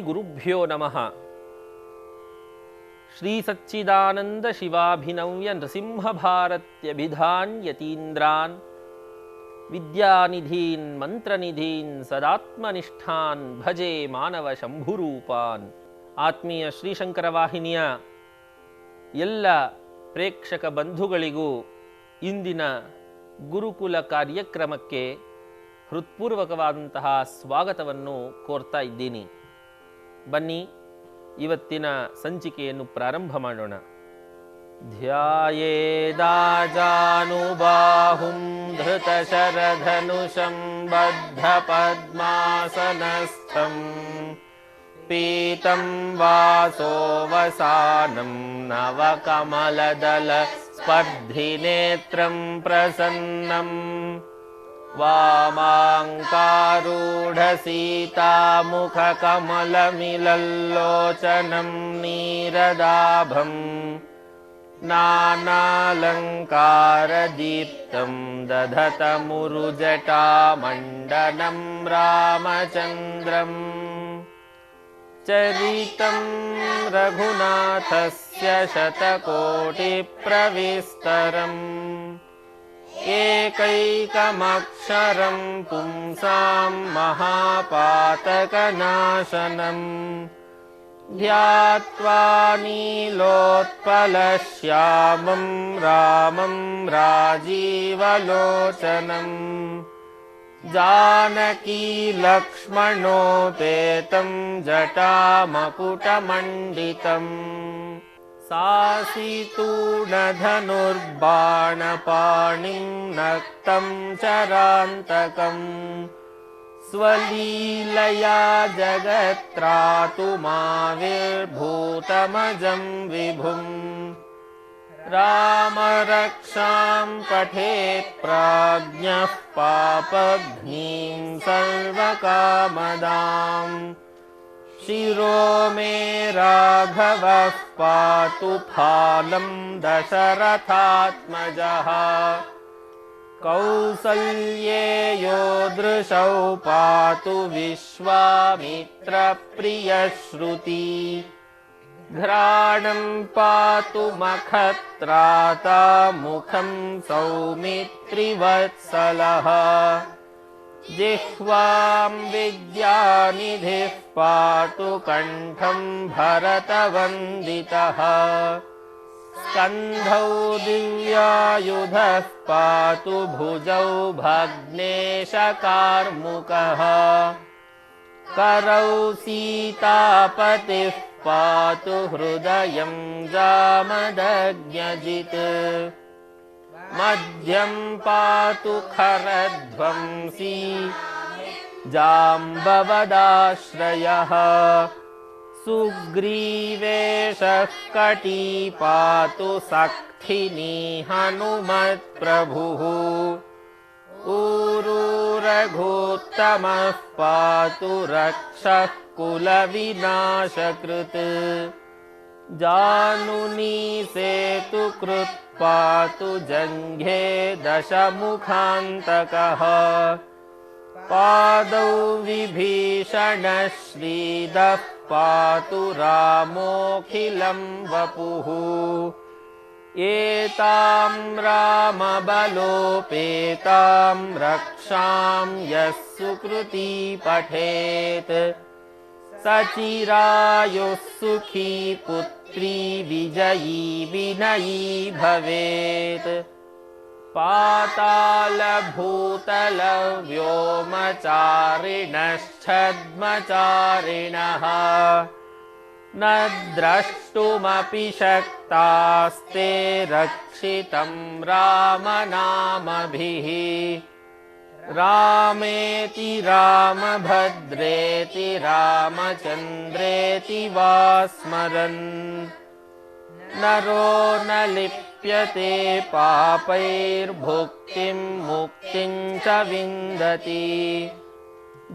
ಗುರುಭ್ಯೋ ನಮಃ ಶ್ರೀ ಸಚ್ಚಿದಾನಂದ ಶಿವಾಭಿನವ್ಯ ನೃಸಿಂಹ ಭಾರತ್ಯಭಿಧಾನ್ ಯತೀಂದ್ರಾನ್ ವಿದ್ಯಾನಿಧೀನ್ ಮಂತ್ರನಿಧೀನ್ ಸದಾತ್ಮನಿಷ್ಠಾನ್ ಭಜೆ ಮಾನವ ಶಂಭುರೂಪಾನ್ ಆತ್ಮೀಯ ಶ್ರೀಶಂಕರ ವಾಹಿನಿಯ ಎಲ್ಲ ಪ್ರೇಕ್ಷಕ ಬಂಧುಗಳಿಗೂ ಇಂದಿನ ಗುರುಕುಲ ಕಾರ್ಯಕ್ರಮಕ್ಕೆ ಹೃತ್ಪೂರ್ವಕವಾದಂತಹ ಸ್ವಾಗತವನ್ನು ಕೋರ್ತಾ ಇದ್ದೀನಿ. ಬನ್ನಿ ಇವತ್ತಿನ ಸಂಚಿಕೆಯನ್ನು ಪ್ರಾರಂಭ ಮಾಡೋಣ ಧ್ಯಾಯೇದಾಜಾನುಬಾಹುಂ ಧೃತಶರಧನುಷಂ ಬದ್ಧ ಪದ್ಮಾಸನಸ್ಥಂ ಪೀತಂ ವಾಸೋವಸಾನಂ ನವಕಮಲದಲ ಸ್ಪರ್ಧಿನೇತ್ರಂ ಪ್ರಸನ್ನಂ वामाङ्कारूढसीतामुखकमलमिलल्लोचनं नीरदाभम् नानालङ्कारदीप्तं दधतमुरुजटामण्डनं रामचन्द्रम्। चरितं रघुनाथस्य शतकोटिप्रविस्तरम् एकैकमक्षरम् पुंसाम् महापातकनाशनम्। ध्यात्वा नीलोत्पलश्यामम् रामम् राजीवलोचनम्। जानकी जानकीलक्ष्मणोपेतं जटामपुटमण्डितम् सासितूणधनुर्बाणपाणिं नक्तं चरान्तकम् स्वलीलया जगत्रातुमाविर्भूतमजं विभुम् रामरक्षां पठेत् प्राज्ञः पापघ्नीं सर्वकामदाम् शिरो मे राघवः पातु फालं दशरथात्मजः। कौसल्येयो दृशौ पातु विश्वामित्रप्रियश्रुती। घ्राणं पातु मखत्राता मुखं सौमित्रिवत्सलः जिह्वां विद्यानिधिः पातु कण्ठं भरतवन्दितः। स्कन्धौ दिव्यायुधः पातु भुजौ भग्नेशकार्मुकः। करौ सीतापतिः पातु हृदयं जामदज्ञजित् मध्यं पातु खरध्वंसी जाम्बवदाश्रयः। सुग्रीवेशः कटी पातु सखिनी हनुमत्प्रभुः। ऊरुरघोत्तमः पातु रक्षः कुलविनाशकृत् जानुनी सेतुकृत् पातु जङ्घे दशमुखान्तकः। पादौ विभीषणः श्रीदः पातु रामोऽखिलं वपुः। एतां रामबलोपेतां रक्षां यः सुकृती पठेत् सचिरायुः सुखी पुत्री विजयी विनयी भवेत्। पातालभूतलव्योमचारिणश्छद्मचारिणः न द्रष्टुमपि शक्तास्ते रक्षितं रामनामभिः रामेति रामभद्रेति रामचन्द्रेति वा स्मरन् नरो न लिप्यते पापैर्भुक्तिं मुक्तिं च विन्दति।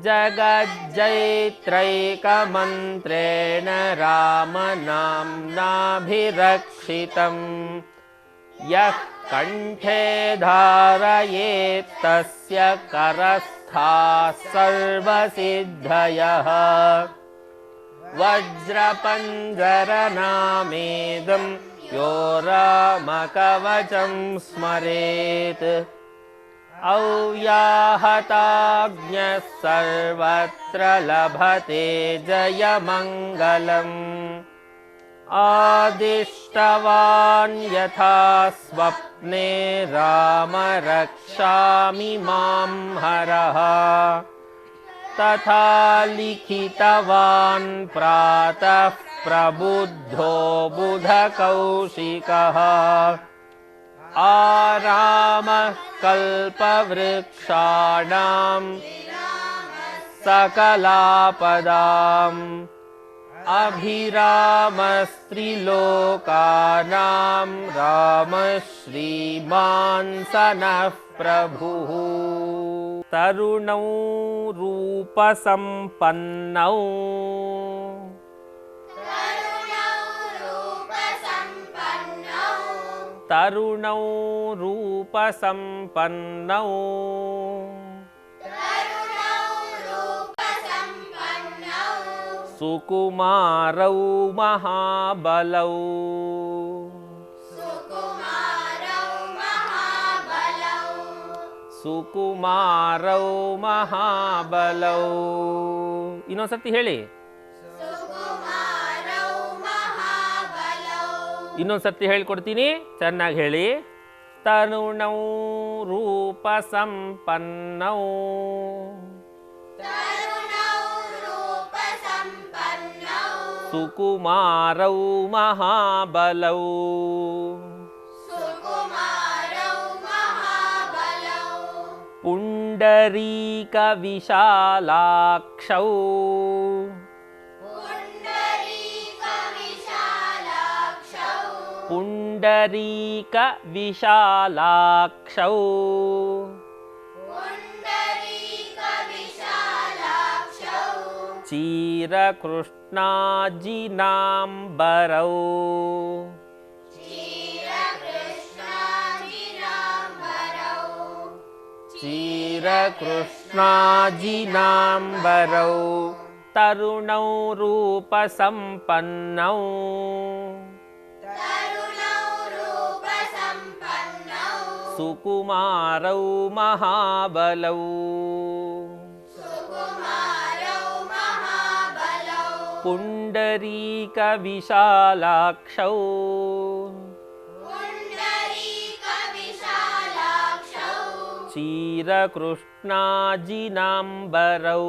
जगज्जैत्रैकमन्त्रेण रामनाम्नाभिरक्षितम् यः कण्ठे धारयेत्तस्य करस्थाः सर्वसिद्धयः। वज्रपञ्जरनामेदं यो रामकवचं स्मरेत्। औयाहताज्ञः सर्वत्र लभते जयमङ्गलम् आदिष्टवान् यथा स्वप्ने राम रक्षामि मां हरः। तथा लिखितवान् प्रातः प्रबुद्धो बुधकौशिकः। आरामः कल्पवृक्षाणां सकलापदाम् अभिरामस्त्रिलोकानां रामः श्रीमान् सनः प्रभुः तरुणौ रूपसम्पन्नौ। तरुणौ रूपसम्पन्नौ ಸುಕುಮಾರೌ ಮಹಾಬಲೌ. ಸುಕುಮಾರೌ ಮಹಾಬಲೌ. ಇನ್ನೊಂದ್ಸತಿ ಹೇಳಿ. ಇನ್ನೊಂದು ಇನ್ನೊಂದ್ಸತಿ ಹೇಳ್ಕೊಡ್ತೀನಿ. ಚೆನ್ನಾಗಿ ಹೇಳಿ. ತನುಣೌ ರೂಪ ಸಂಪನ್ನೌ. सुकुमारौ हाबलौ पुण्डरीकविशालाक्षौ। पुण्डरीकविशालाक्षौ। ची ीरकृष्णाजिनाम्बरौ चिरकृष्णाजिनाम्बरौ तरुणौ रूपसम्पन्नौ। सुकुमारौ महाबलौ। ವಿಶಾಲಾಕ್ಷೌ ಚೀರಕೃಷ್ಣಾಜಿನಾಂಬರೌ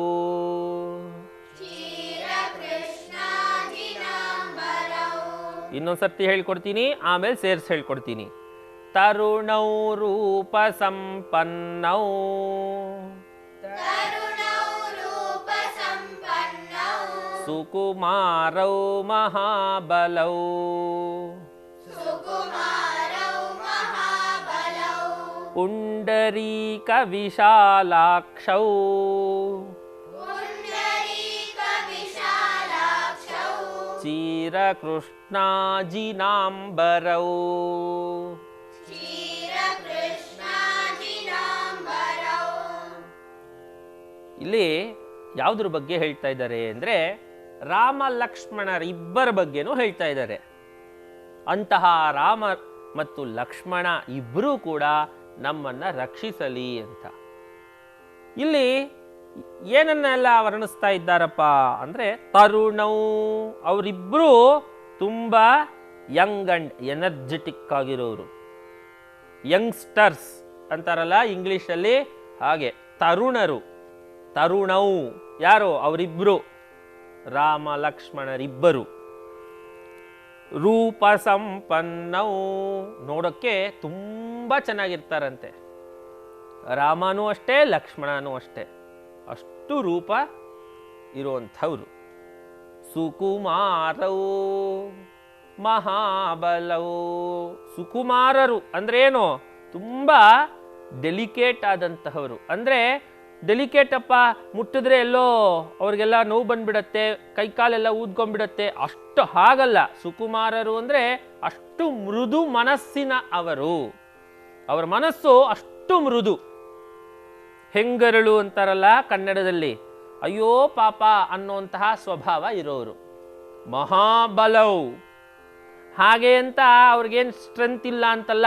ಇನ್ನೊಂದ್ಸರ್ತಿ ಹೇಳ್ಕೊಡ್ತೀನಿ ಆಮೇಲೆ ಸೇರಿಸಿ ಹೇಳ್ಕೊಡ್ತೀನಿ. ತರುಣೌ ರೂಪ ಸಂಪನ್ನೌ ಸುಕುಮಾರೌ ಮಹಾಬಲೌ. ಪುಂಡರೀಕ ವಿಶಾಲಾಕ್ಷೌ ಚೀರಕೃಷ್ಣಾಜಿನಾಂಬರೌ ಇಲ್ಲಿ ಯಾವುದ್ರ ಬಗ್ಗೆ ಹೇಳ್ತಾ ಇದ್ದಾರೆ ಅಂದರೆ ರಾಮ ಲಕ್ಷ್ಮಣರ ಇಬ್ಬರ ಬಗ್ಗೆನೂ ಹೇಳ್ತಾ ಇದ್ದಾರೆ. ಅಂತಹ ರಾಮ ಮತ್ತು ಲಕ್ಷ್ಮಣ ಇಬ್ಬರೂ ಕೂಡ ನಮ್ಮನ್ನ ರಕ್ಷಿಸಲಿ ಅಂತ. ಇಲ್ಲಿ ಏನನ್ನೆಲ್ಲ ವರ್ಣಿಸ್ತಾ ಇದ್ದಾರಪ್ಪ ಅಂದರೆ ತರುಣೌ ಅವರಿಬ್ಬರು ತುಂಬ ಯಂಗ್ ಅಂಡ್ ಎನರ್ಜೆಟಿಕ್ ಆಗಿರೋರು. ಯಂಗ್ಸ್ಟರ್ಸ್ ಅಂತಾರಲ್ಲ ಇಂಗ್ಲೀಷಲ್ಲಿ ಹಾಗೆ ತರುಣರು. ತರುಣವು ಯಾರು? ಅವರಿಬ್ಬರು ರಾಮ, ಲಕ್ಷ್ಮಣರಿಬ್ಬರು. ರೂಪ ಸಂಪನ್ನೌ ನೋಡೋಕ್ಕೆ ತುಂಬ ಚೆನ್ನಾಗಿರ್ತಾರಂತೆ. ರಾಮನೂ ಅಷ್ಟೇ, ಲಕ್ಷ್ಮಣನೂ ಅಷ್ಟೇ. ಅಷ್ಟು ರೂಪ ಇರುವಂಥವ್ರು. ಸುಕುಮಾರೌ, ಮಹಾಬಲೌ. ಸುಕುಮಾರರು ಅಂದ್ರೆ ಏನು ತುಂಬ ಡೆಲಿಕೇಟ್ ಆದಂತಹವರು. ಅಂದರೆ ಡೆಲಿಕೇಟ್ ಅಪ್ಪ ಮುಟ್ಟಿದ್ರೆ ಎಲ್ಲೋ ಅವ್ರಿಗೆಲ್ಲ ನೋವು ಬಂದ್ಬಿಡತ್ತೆ, ಕೈಕಾಲೆಲ್ಲ ಊದ್ಕೊಂಡ್ಬಿಡತ್ತೆ. ಅಷ್ಟು ಹಾಗಲ್ಲ. ಸುಕುಮಾರರು ಅಂದರೆ ಅಷ್ಟು ಮೃದು ಮನಸ್ಸಿನ ಅವರು. ಅವರ ಮನಸ್ಸು ಅಷ್ಟು ಮೃದು. ಹೆಂಗರಳು ಅಂತಾರಲ್ಲ ಕನ್ನಡದಲ್ಲಿ. ಅಯ್ಯೋ ಪಾಪ ಅನ್ನುವಂತಹ ಸ್ವಭಾವ ಇರೋರು. ಮಹಾಬಲೌ ಹಾಗೆ ಅಂತ ಅವ್ರಿಗೇನು ಸ್ಟ್ರೆಂತ್ ಇಲ್ಲ ಅಂತಲ್ಲ.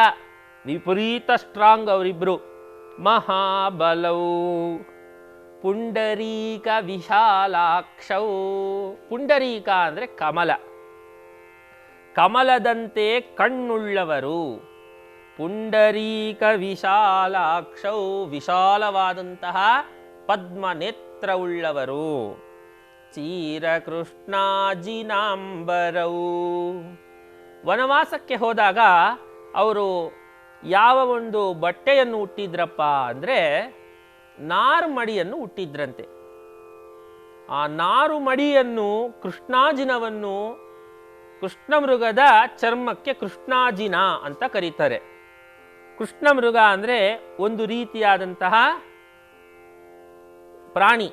ವಿಪರೀತ ಸ್ಟ್ರಾಂಗ್ ಅವರಿಬ್ರು. ಮಹಾಬಲೌ. ಪುಂಡರೀಕ ವಿಶಾಲಾಕ್ಷೌ ಪುಂಡರೀಕ ಅಂದರೆ ಕಮಲ. ಕಮಲದಂತೆ ಕಣ್ಣುಳ್ಳವರು. ಪುಂಡರೀಕ ವಿಶಾಲಾಕ್ಷೌ ವಿಶಾಲವಾದಂತಹ ಪದ್ಮನೇತ್ರವುಳ್ಳವರು. ಚೀರಕೃಷ್ಣಾಜಿನಾಂಬರವು ವನವಾಸಕ್ಕೆ ಹೋದಾಗ ಅವರು ಯಾವ ಒಂದು ಬಟ್ಟೆಯನ್ನು ಹುಟ್ಟಿದ್ರಪ್ಪ ಅಂದರೆ ನಾರು ಮಡಿಯನ್ನು ಹುಟ್ಟಿದ್ರಂತೆ ಆ ನಾರು ಮಡಿಯನ್ನು ಕೃಷ್ಣಾಜಿನವನ್ನು ಕೃಷ್ಣ ಮೃಗದ ಚರ್ಮಕ್ಕೆ ಕೃಷ್ಣಾಜಿನ ಅಂತ ಕರೀತಾರೆ. ಕೃಷ್ಣ ಮೃಗ ಅಂದರೆ ಒಂದು ರೀತಿಯಾದಂತಹ ಪ್ರಾಣಿ,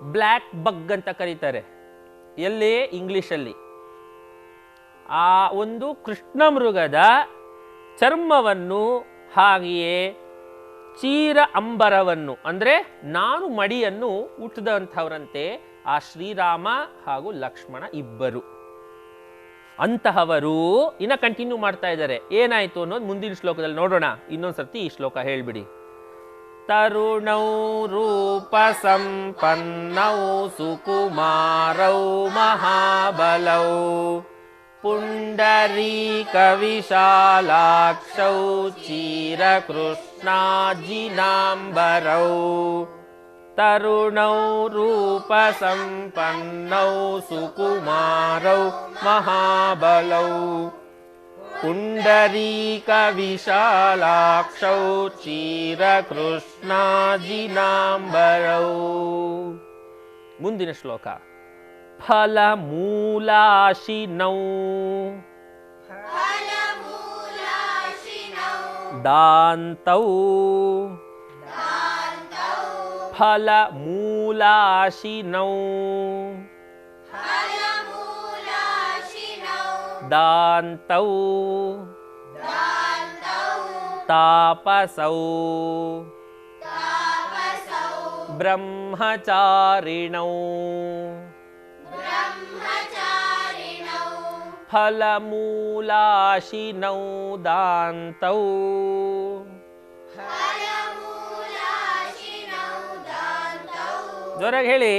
ಬ್ಲ್ಯಾಕ್ ಬಗ್ ಅಂತ ಕರೀತಾರೆ. ಎಲ್ಲಿ? ಇಂಗ್ಲೀಷಲ್ಲಿ. ಆ ಒಂದು ಕೃಷ್ಣ ಮೃಗದ ಚರ್ಮವನ್ನು ಹಾಗೆಯೇ ಚೀರ ಅಂಬರವನ್ನು, ಅಂದರೆ ನಾನು ಮಡಿಯನ್ನು ಹುಟ್ಟಿದಂಥವರಂತೆ ಆ ಶ್ರೀರಾಮ ಹಾಗೂ ಲಕ್ಷ್ಮಣ ಇಬ್ಬರು. ಅಂತಹವರು ಇನ್ನ ಕಂಟಿನ್ಯೂ ಮಾಡ್ತಾ ಇದ್ದಾರೆ. ಏನಾಯ್ತು ಅನ್ನೋದು ಮುಂದಿನ ಶ್ಲೋಕದಲ್ಲಿ ನೋಡೋಣ. ಇನ್ನೊಂದ್ಸರ್ತಿ ಈ ಶ್ಲೋಕ ಹೇಳ್ಬಿಡಿ. ತರುಣೌ ರೂಪ ಸಂಪನ್ನೌ ಸುಕುಮಾರೌ ಮಹಾಬಲೌ. पुण्डरीकविशालाक्षौ क्षीरकृष्णाजिनाम्बरौ तरुणौ रूपसम्पन्नौ सुकुमारौ महाबलौ पुण्डरीकविशालाक्षौ क्षीरकृष्णाजिनाम्बरौ मुन्दिन श्लोक फलमूलाशिनौ। दान्तौ। फलमूलाशिनौ। दान्तौ। तापसौ। ब्रह्मचारिणौ। ದಾಂತೌ ತಾಪಸೌ ಬ್ರಹ್ಮಚಾರಿಣೌ ಫಲಮೂಲಾಶಿನೌ ದಾಂತೌ ಜೋರಾಗಿ ಹೇಳಿ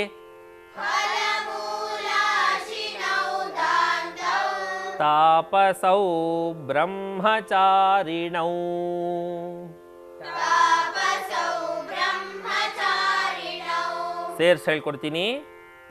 ತಾಪಸೌ ಬ್ರಹ್ಮಚಾರಿಣೌ ಸೇರ್ಸ್ ಹೇಳ್ಕೊಡ್ತೀನಿ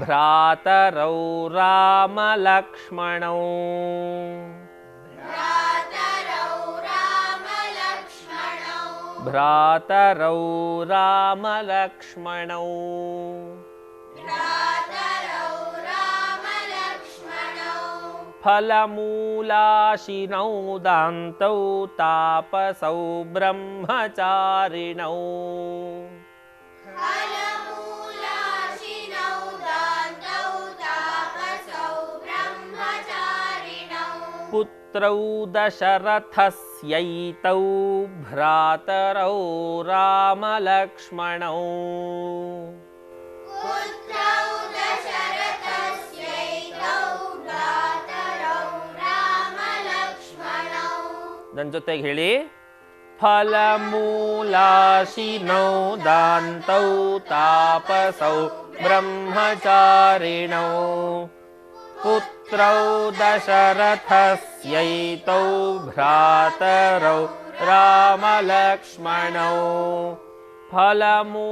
भ्रातरौ रामलक्ष्मणौ। भ्रातरौ रामलक्ष्मणौ। फलमूलाशिनौ दान्तौ तापसौ ब्रह्मचारिणौ। पुत्रौ दशरथस्यैतौ भ्रातरौ रामलक्ष्मणौ ನನ್ನ ಜೊತೆಗೆ ಹೇಳಿ ಫಲಮೂಲಾಶಿನೌ ದಾಂತೌ ತಾಪಸೌ ಬ್ರಹ್ಮಚಾರಿಣೌ ಪುತ್ರ पुत्रौ दशरथस्यैतौ भ्रातरौ रामलक्ष्मणौ फलमूलाशिनौ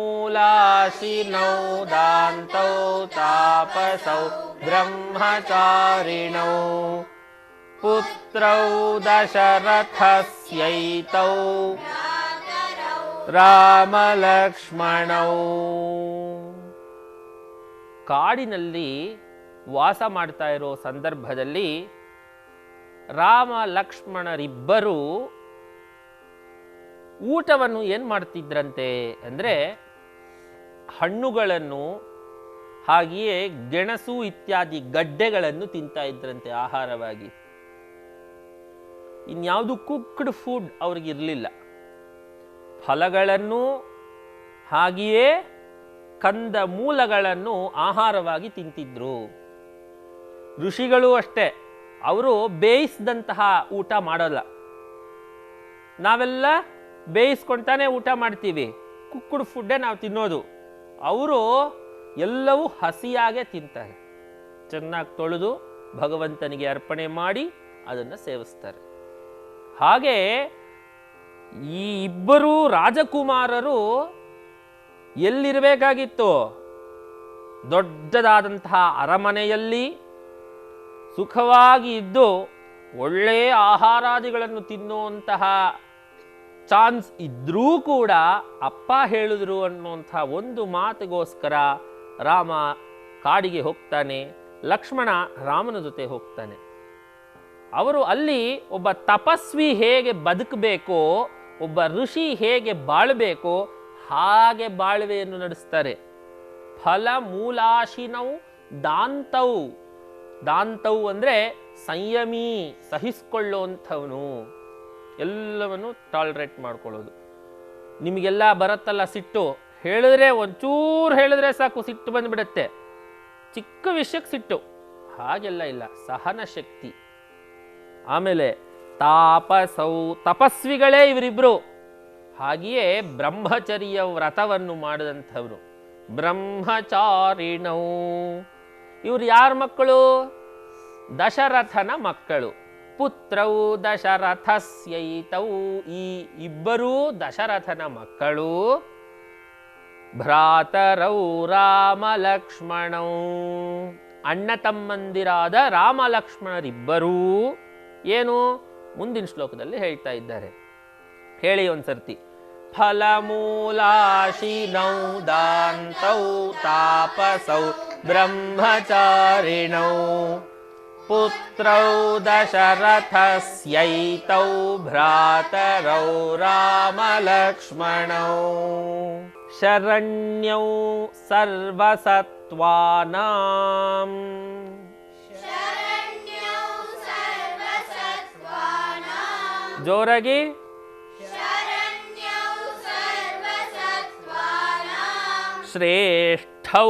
दान्तौ तापसौ ब्रह्मचारिणौ पुत्रौ दशरथस्यैतौ ರಾಮಲಕ್ಷ್ಮಣೌ ಕಾಡಿನಲ್ಲಿ ವಾಸ ಮಾಡ್ತಾ ಇರೋ ಸಂದರ್ಭದಲ್ಲಿ ರಾಮ, ಲಕ್ಷ್ಮಣರಿಬ್ಬರು ಊಟವನ್ನು ಏನು ಮಾಡ್ತಿದ್ರಂತೆ ಅಂದರೆ ಹಣ್ಣುಗಳನ್ನು ಹಾಗೆಯೇ ಗೆಣಸು ಇತ್ಯಾದಿ ಗಡ್ಡೆಗಳನ್ನು ತಿಂತಾ ಇದ್ರಂತೆ ಆಹಾರವಾಗಿ. ಇನ್ಯಾವುದು ಕುಕ್ಡ್ ಫುಡ್ ಅವ್ರಿಗಿರಲಿಲ್ಲ ಫಲಗಳನ್ನು ಹಾಗೆಯೇ ಕಂದ ಮೂಲಗಳನ್ನು ಆಹಾರವಾಗಿ ತಿಂತಿದ್ರು. ಋಷಿಗಳು ಅಷ್ಟೇ, ಅವರು ಬೇಯಿಸಿದಂತಹ ಊಟ ಮಾಡೋಲ್ಲ. ನಾವೆಲ್ಲ ಬೇಯಿಸ್ಕೊಂತಾನೆ ಊಟ ಮಾಡ್ತೀವಿ, ಕುಕ್ಕುಡ್ ಫುಡ್ಡೇ ನಾವು ತಿನ್ನೋದು. ಅವರು ಎಲ್ಲವೂ ಹಸಿಯಾಗೆ ತಿಂತಾರೆ. ಚೆನ್ನಾಗಿ ತೊಳೆದು ಭಗವಂತನಿಗೆ ಅರ್ಪಣೆ ಮಾಡಿ ಅದನ್ನು ಸೇವಿಸ್ತಾರೆ. ಹಾಗೆ ಈ ಇಬ್ಬರು ರಾಜಕುಮಾರರು ಎಲ್ಲಿರಬೇಕಾಗಿತ್ತು? ದೊಡ್ಡದಾದಂತಹ ಅರಮನೆಯಲ್ಲಿ ಸುಖವಾಗಿ ಇದ್ದು ಒಳ್ಳೆಯ ಆಹಾರಾದಿಗಳನ್ನು ತಿನ್ನುವಂತಹ ಚಾನ್ಸ್ ಇದ್ರೂ ಕೂಡ ಅಪ್ಪ ಹೇಳಿದ್ರು ಅನ್ನುವಂಥ ಒಂದು ಮಾತಿಗೋಸ್ಕರ ರಾಮ ಕಾಡಿಗೆ ಹೋಗ್ತಾನೆ, ಲಕ್ಷ್ಮಣ ರಾಮನ ಜೊತೆ ಹೋಗ್ತಾನೆ. ಅವರು ಅಲ್ಲಿ ಒಬ್ಬ ತಪಸ್ವಿ ಹೇಗೆ ಬದುಕಬೇಕೋ, ಒಬ್ಬ ಋಷಿ ಹೇಗೆ ಬಾಳಬೇಕೋ ಹಾಗೆ ಬಾಳ್ವೆಯನ್ನು ನಡೆಸ್ತಾರೆ. ಫಲ ಮೂಲಾಶಿನವು ದಾಂತವು. ದಾಂತವು ಅಂದರೆ ಸಂಯಮಿ, ಸಹಿಸ್ಕೊಳ್ಳುವಂಥವನು. ಎಲ್ಲವನ್ನು ಟಾಲ್ರೇಟ್ ಮಾಡ್ಕೊಳ್ಳೋದು. ನಿಮಗೆಲ್ಲ ಬರತ್ತಲ್ಲ ಸಿಟ್ಟು? ಹೇಳಿದ್ರೆ ಒಂಚೂರು ಹೇಳಿದ್ರೆ ಸಾಕು, ಸಿಟ್ಟು ಬಂದುಬಿಡತ್ತೆ. ಚಿಕ್ಕ ವಿಷಯಕ್ಕೆ ಸಿಟ್ಟು. ಹಾಗೆಲ್ಲ ಇಲ್ಲ, ಸಹನ ಶಕ್ತಿ. ಆಮೇಲೆ ತಾಪಸೌ, ತಪಸ್ವಿಗಳೇ ಇವರಿಬ್ರು. ಹಾಗೆಯೇ ಬ್ರಹ್ಮಚರ್ಯ ವ್ರತವನ್ನು ಮಾಡಿದಂಥವ್ರು. ಬ್ರಹ್ಮಚಾರಿಣವು. ಇವ್ರು ಯಾರ ಮಕ್ಕಳು? ದಶರಥನ ಮಕ್ಕಳು. ಪುತ್ರವು ದಶರಥಸ್ಯೈತವು ಈ ಇಬ್ಬರೂ ದಶರಥನ ಮಕ್ಕಳು. ಭ್ರಾತರೌ ರಾಮ ಲಕ್ಷ್ಮಣೌ ಅಣ್ಣ ತಮ್ಮಂದಿರಾದ ರಾಮ ಲಕ್ಷ್ಮಣರಿಬ್ಬರೂ ಏನು? ಮುಂದಿನ ಶ್ಲೋಕದಲ್ಲಿ ಹೇಳ್ತಾ ಇದ್ದಾರೆ. ಹೇಳಿ ಒಂದ್ಸರ್ತಿ. ಫಲಮೂಲಾಶಿನೌ ದಾಂತೌ ತಾಪಸೌ. ಬ್ರಹ್ಮಚಾರಿಣೌ ಪುತ್ರೌ ದಶರಥಸ್ಯೈತೌ ಭ್ರಾತರೌ ರಾಮಲಕ್ಷ್ಮಣೌ ಶರಣ್ಯೌ ಸರ್ವಸತ್ವಾನಾಂ शरण्यौ सर्वसत्त्वानां ಜೋರಾಗಿ शरण्यौ सर्वसत्त्वानां ಶ್ರೇಷ್ಠೌ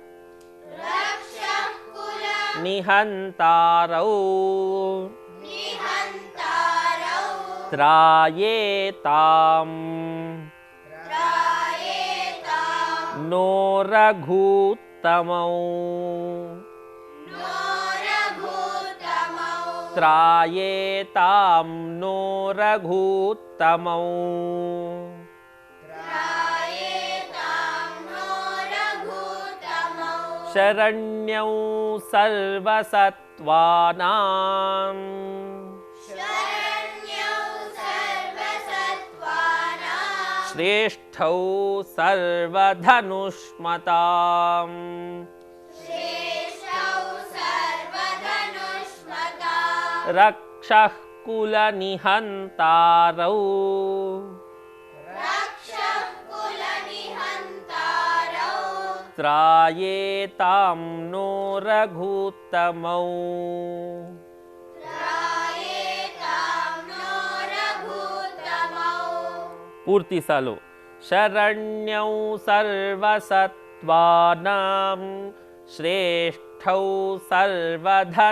निहन्तारौ। त्रायेताम्। नो रघूत्तमौ त्रायेतां नो रघूत्तमौ शरण्यौ सर्वसत्त्वानाम् श्रेष्ठौ सर्वधनुष्मताम्। रक्षः कुलनिहन्तारौ। येतां नो रघुत्तमौ। पूर्तिसलो शरण्यौ सर्वसत्त्वानां श्रेष्ठौ सर्वधनुष्मताम्।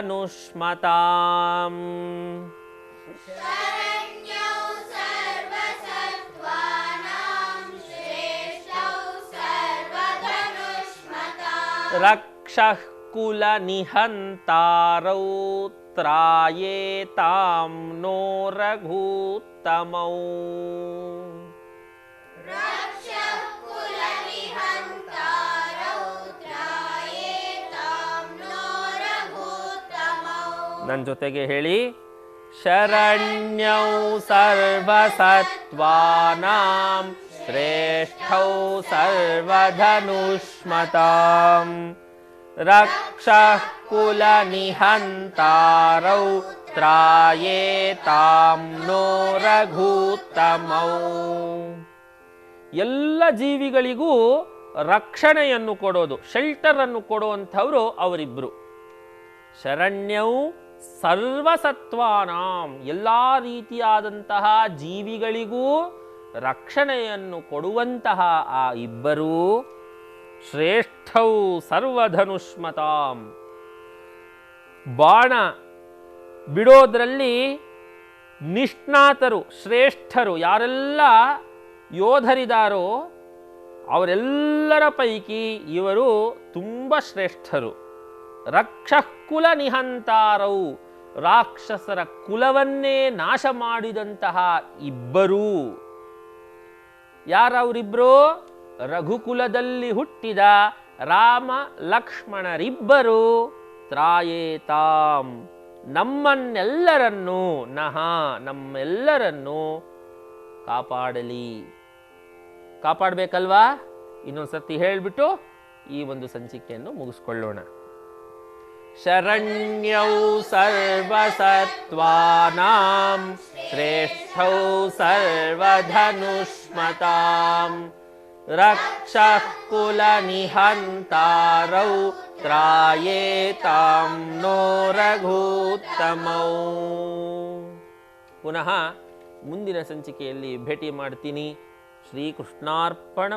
सर्वधनुष्मता रक्षः कुलनिहन्तारौ त्रायेतां नो रघूत्तमौ रक्षः कुलनिहन्तारौ त्रायेतां नो रघुत्तमौ ನನ್ನ ಜೊತೆಗೆ ಹೇಳಿ ಶರಣ್ಯೌ ಸರ್ವಸತ್ವಾನಾಂ ಶ್ರೇಷ್ಠೌ ಸರ್ವಧನುಷ್ಮತಾಂ. रक्षः कुलनिहन्तारौ ತ್ರಾಯೇತಾಂ ನೋ ರಘುತಮೌ ಎಲ್ಲ ಜೀವಿಗಳಿಗೂ ರಕ್ಷಣೆಯನ್ನು ಕೊಡೋದು ಶೆಲ್ಟರ್ ಅನ್ನು ಕೊಡುವಂಥವರು ಅವರಿಬ್ರು. ಶರಣ್ಯವು ಸರ್ವಸತ್ವಾನಾಂ ಎಲ್ಲ ರೀತಿಯಾದಂತಹ ಜೀವಿಗಳಿಗೂ ರಕ್ಷಣೆಯನ್ನು ಕೊಡುವಂತಹ ಆ ಇಬ್ಬರೂ ಶ್ರೇಷ್ಠೌ ಸರ್ವಧನುಷ್ಮತಾಂ. ಬಾಣ ಬಿಡೋದ್ರಲ್ಲಿ ನಿಷ್ಣಾತರು, ಶ್ರೇಷ್ಠರು ಯಾರೆಲ್ಲ ಯೋಧರಿದಾರೋ ಅವರೆಲ್ಲರ ಪೈಕಿ ಇವರು ತುಂಬ ಶ್ರೇಷ್ಠರು. ರಕ್ಷಕುಲ ನಿಹಂತಾರವು ರಾಕ್ಷಸರ ಕುಲವನ್ನೇ ನಾಶ ಮಾಡಿದಂತಹ ಇಬ್ಬರೂ ಯಾರವರಿಬ್ರು? ರಘುಕುಲದಲ್ಲಿ ಹುಟ್ಟಿದ ರಾಮ ಲಕ್ಷ್ಮಣರಿಬ್ಬರು. ತ್ರಾಯೇತಾಂ. ನಮ್ಮನ್ನೆಲ್ಲರನ್ನೂ, ನಹ, ನಮ್ಮೆಲ್ಲರನ್ನೂ ಕಾಪಾಡಲಿ. ಕಾಪಾಡಬೇಕಲ್ವಾ? ಇನ್ನೊಂದು ಸರ್ತಿ ಹೇಳಿಬಿಟ್ಟು ಈ ಒಂದು ಸಂಚಿಕೆಯನ್ನು ಮುಗಿಸ್ಕೊಳ್ಳೋಣ. ಶರಣ್ಯೌ ಸರ್ವಸತ್ವಾನಾಂ ಶ್ರೇಷ್ಠೌ ಸರ್ವಧನುಷ್ಮತಾಂ ರಕ್ಷಃ ಕುಲನಿಹಂತಾರೌ ತ್ರಾಯೇತಾಂ ನೋ ರಘೂತ್ತಮೌ ಪುನಃ ಮುಂದಿನ ಸಂಚಿಕೆಯಲ್ಲಿ ಭೇಟಿ ಮಾಡ್ತೀನಿ. ಶ್ರೀಕೃಷ್ಣಾರ್ಪಣ